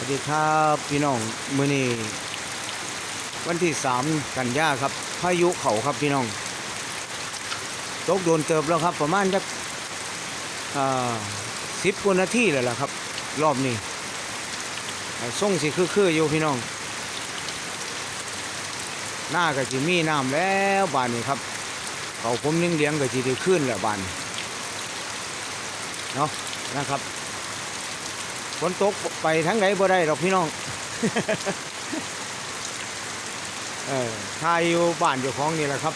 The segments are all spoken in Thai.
สวัสดีครับพี่น้องมือนี้วันที่สามกันยาครับ พายุเขาครับพี่น้องตกโดนเติบแล้วครับ ประมาณจักสิบกว่านาทีแล้วล่ะครับ รอบนี้ส่งสิคือๆอยู่พี่น้อง หน้าก็จะมีน้ำแล้วบานนี้ครับเขาผมนึ่งเลี้ยงก็จะได้ขึ้นแหล้วบานเนาะนะครับ ฝนตกไปทั้งไหนบ่ได้หรอกพี่น้อง เออทายอยู่บ้านเจ้าของนี่แหละครับ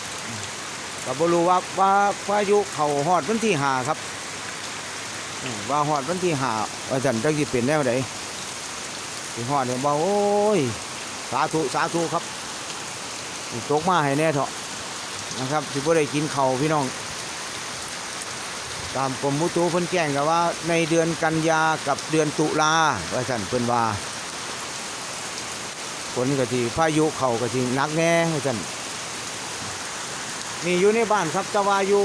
ก็บ่รู้ว่าว่าพายุเขาฮอดวันที่หาครับเออว่าฮอดวันที่หาว่าจันจักสิเป็นแนวใดสิฮอดเนี่ยบ่าโอ้ย สาธุสาธุครับตกมาให้แน่เถอะนะครับสิบ่ได้กินเข้าพี่น้อง ตามกรมมุตุเพิ่นแจ้งกันว่า ในเดือนกันยากับเดือนตุลาว่าสั่นเพิ่นว่าฝนก็สิพายุเข้าก็สิหนักแน่ว่าสั่นนี่อยู่ในบ้านครับแต่ว่าอยู่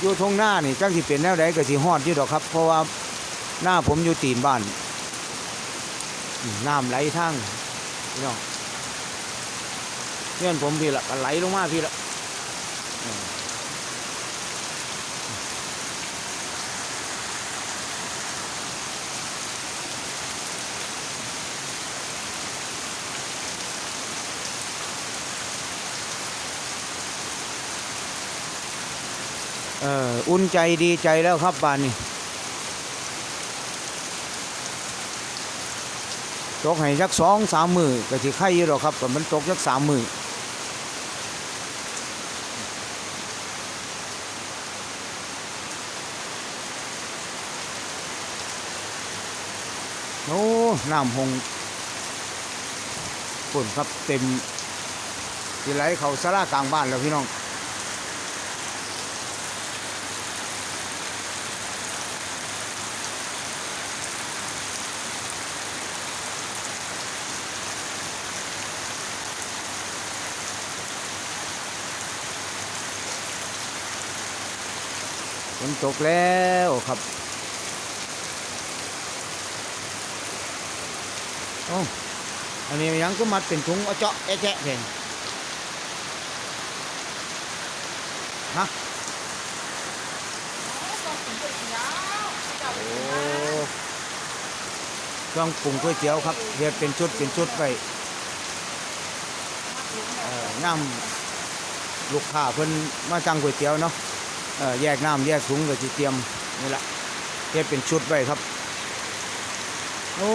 อยู่ทงหน้านี่จักสิเป็นแนวใดก็สิฮอดอยู่ดอกครับ เพราะว่าหน้าผมอยู่ตีนบ้านน้ำไหลทางพี่น้องเงื่อนผมพี่ละก็ไหลลงมาพี่ละ เอออุ่นใจดีใจแล้วครับบานนี้ตกให้จักสองสามมือก็สิไข่หรอกครับก็มันตกจักสามมือโอ้น้ำหงฝนครับเต็มที่ไหลเขาสลากลางบ้านแล้วพี่น้อง นตกแล้วครับโอ้อันนี้ยังก็มัดเป็นถุงเอาเจาะแอะแจะเพงฮะโอ้เครื่องปรุงก๋วยเตี๋ยวครับเรียเป็นชุดเป็นชุดไปน้ำลูกค้าเพิ่นมาสั่งก๋วยเตี๋ยวเนาะ แยกน้ำแยกถุงก็จะเตรียมนี่แหละเฮ็ดเป็นชุดไว้ครับ โอ้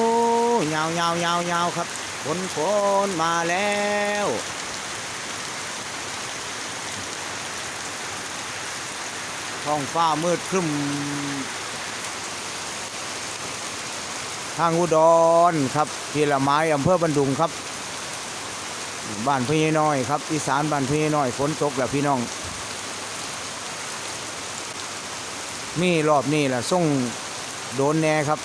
ยาวยาวยาวยาวครับฝนฝนมาแล้วท้องฟ้ามืดครึ้ม ทางอุดรครับพีละไม้อำเภอบันดุงครับ บ้านพี่น้อยครับ อีสานบ้านพี่น้อยฝนตกแล้วพี่น้อง มีรอบนี้แหละส่งโดนแน่ครับ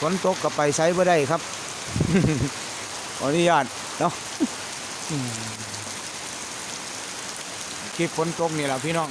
ฝนตกกับไปใช้บ่ได้ครับ ขออนุญาตเนาะคลิปฝนตกนี่แหละพี่น้อง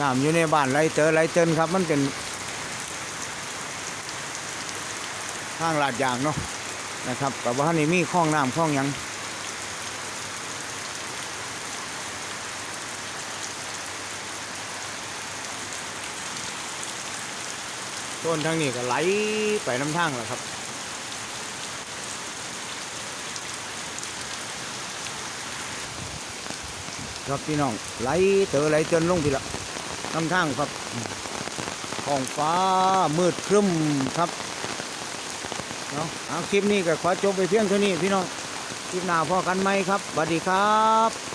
น้ำอยู่ในบ้านไรเตอไรเตินครับ มันเป็นทางลาดยางเนาะนะครับแต่ว่านี่มีคลองน้ำคลองยังต้นทางนี้ก็ไหลไปน้ำทางแหละครับครับพี่น้องไหลเตอไหลจนลงพี่ละ น้ำทางครับท้องฟ้ามืดครึ้มครับเนาะคลิปนี้ก็ขอจบไปเพียงเท่านี้พี่น้องคลิปหน้าพอกันไหมครับสวัสดีครับ